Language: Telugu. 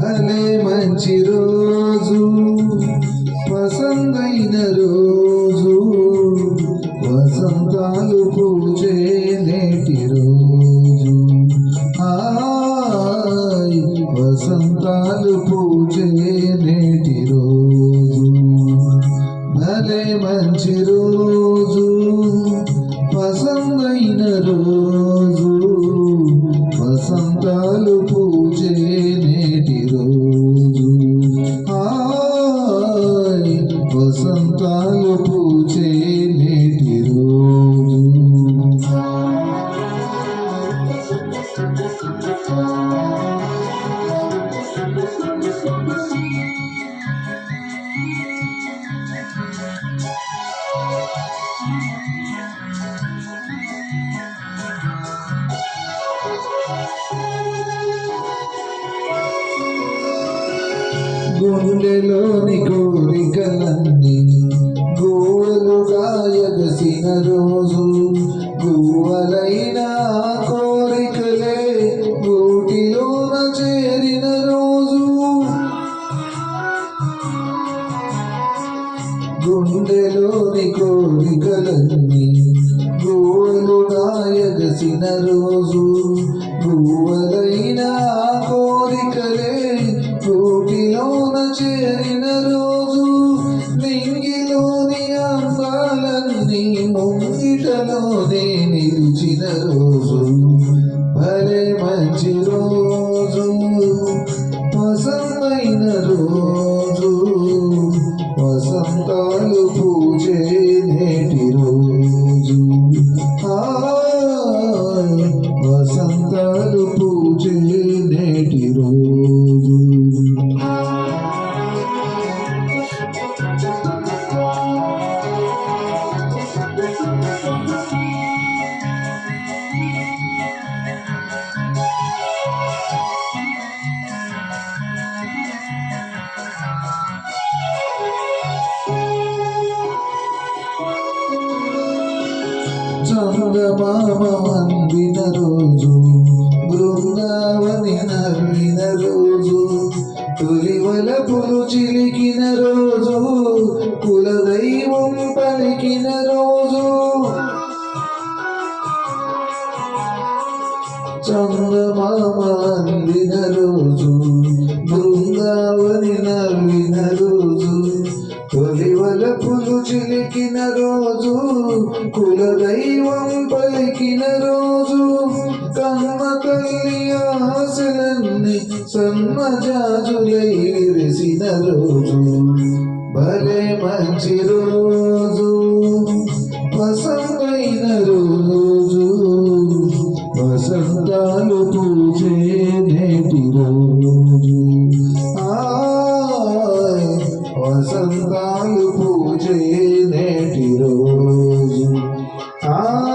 భలే మంచి రోజు వసంతైన రోజు వసంతాలు పూజే నేటి రోజు. వసంతాలు పూజే నేటి రోజు. భలే మంచి రోజు వసంతాలు గుండెలోని కోరికలన్నీ గోలుగా ఎగసిన రోజు. గువ్వలైన కోరికలే గూటిలోన చేరిన రోజు. గుండెలోని కోరికలన్నీ గోలుగా ఎగసిన రోజు. చేరిన రోజు నింగిలోని అందాలన్నీ ముంగిటలోనే నిలిచిన రోజు. భలే మంచి రోజు వసంతైన రోజు. వసంతాలు పూజే నేటి రోజు. వసంతాలు పూజే నేటి రోజు. చందమామ అందిన రోజు బృందావని నవ్విన రోజు తొలివల పులు చిలికిన రోజు కులదైవం పలికిన రోజు. చందమామ అందిన రోజు దేవల పులు చిలికిన రోజు కుల దైవం పలికిన రోజు. కనుమ తల్లి ఆశలన్నీ సన్మజాజులై విరిసిన రోజు. భలే మంచి రోజు వసంతైన రోజు. వసంతా వసంతాలు పూజే నేటి రోజు Ah